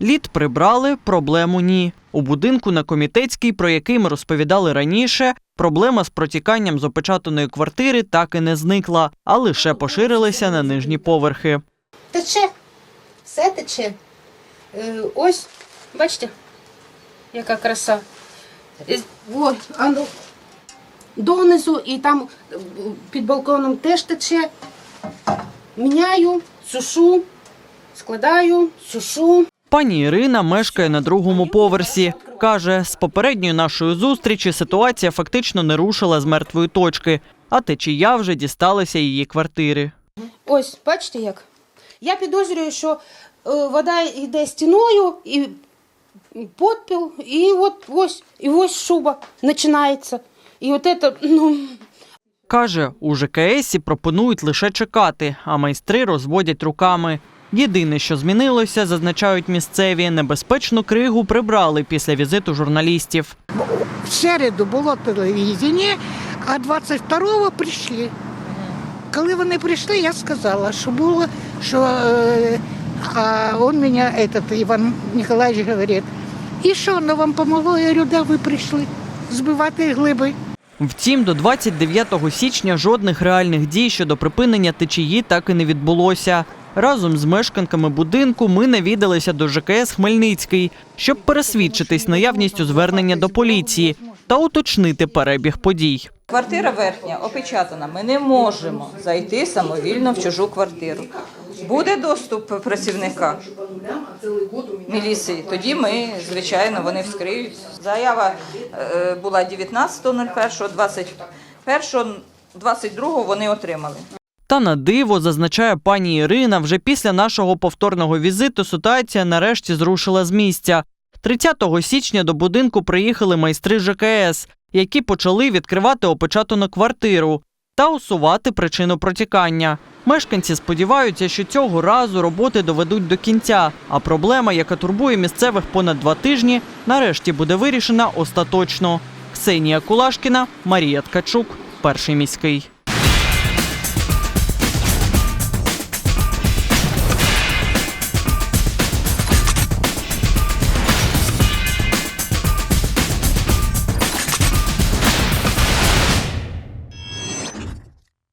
Лід прибрали, проблему ні. У будинку на комітетській, про який ми розповідали раніше, проблема з протіканням з опечатаної квартири так і не зникла, а лише поширилася на нижні поверхи. Тече. Все тече. Е, ось, бачите, яка краса. Е, Ой, а ну, донизу і там е, під балконом теж тече. Міняю, сушу, складаю, сушу. Пані Ірина мешкає на другому поверсі. Каже, з попередньої нашої зустрічі ситуація фактично не рушила з мертвої точки, а течія вже дісталася її квартири. Ось, бачите як? Я підозрюю, що е, вода йде стіною і подпіл, і от ось, і ось шуба починається. І от це, ну, Каже, у ЖКСі пропонують лише чекати, а майстри розводять руками. Єдине, що змінилося, зазначають місцеві, небезпечну кригу прибрали після візиту журналістів. В середу було телевізіння, а 22-го прийшли. Коли вони прийшли, я сказала, що було, що е, а он мене, этот, Іван Ніколаєвич, говорить, і що воно вам помогло? Я говорю, да, ви прийшли збивати глиби. Втім, до 29 січня жодних реальних дій щодо припинення течії так і не відбулося. Разом з мешканками будинку ми навідалися до ЖКС Хмельницький, щоб пересвідчитись наявністю звернення до поліції та уточнити перебіг подій. Квартира верхня опечатана. Ми не можемо зайти самовільно в чужу квартиру. Буде доступ працівника міліції. Тоді ми, звичайно, вони вскриють. Заява е, була 19.01, 21, 22 вони отримали. Та на диво, зазначає пані Ірина, вже після нашого повторного візиту ситуація нарешті зрушила з місця. 30 січня до будинку приїхали майстри ЖКС, які почали відкривати опечатану квартиру та усувати причину протікання. Мешканці сподіваються, що цього разу роботи доведуть до кінця, а проблема, яка турбує місцевих понад два тижні, нарешті буде вирішена остаточно. Ксенія Кулашкіна, Марія Ткачук, перший міський.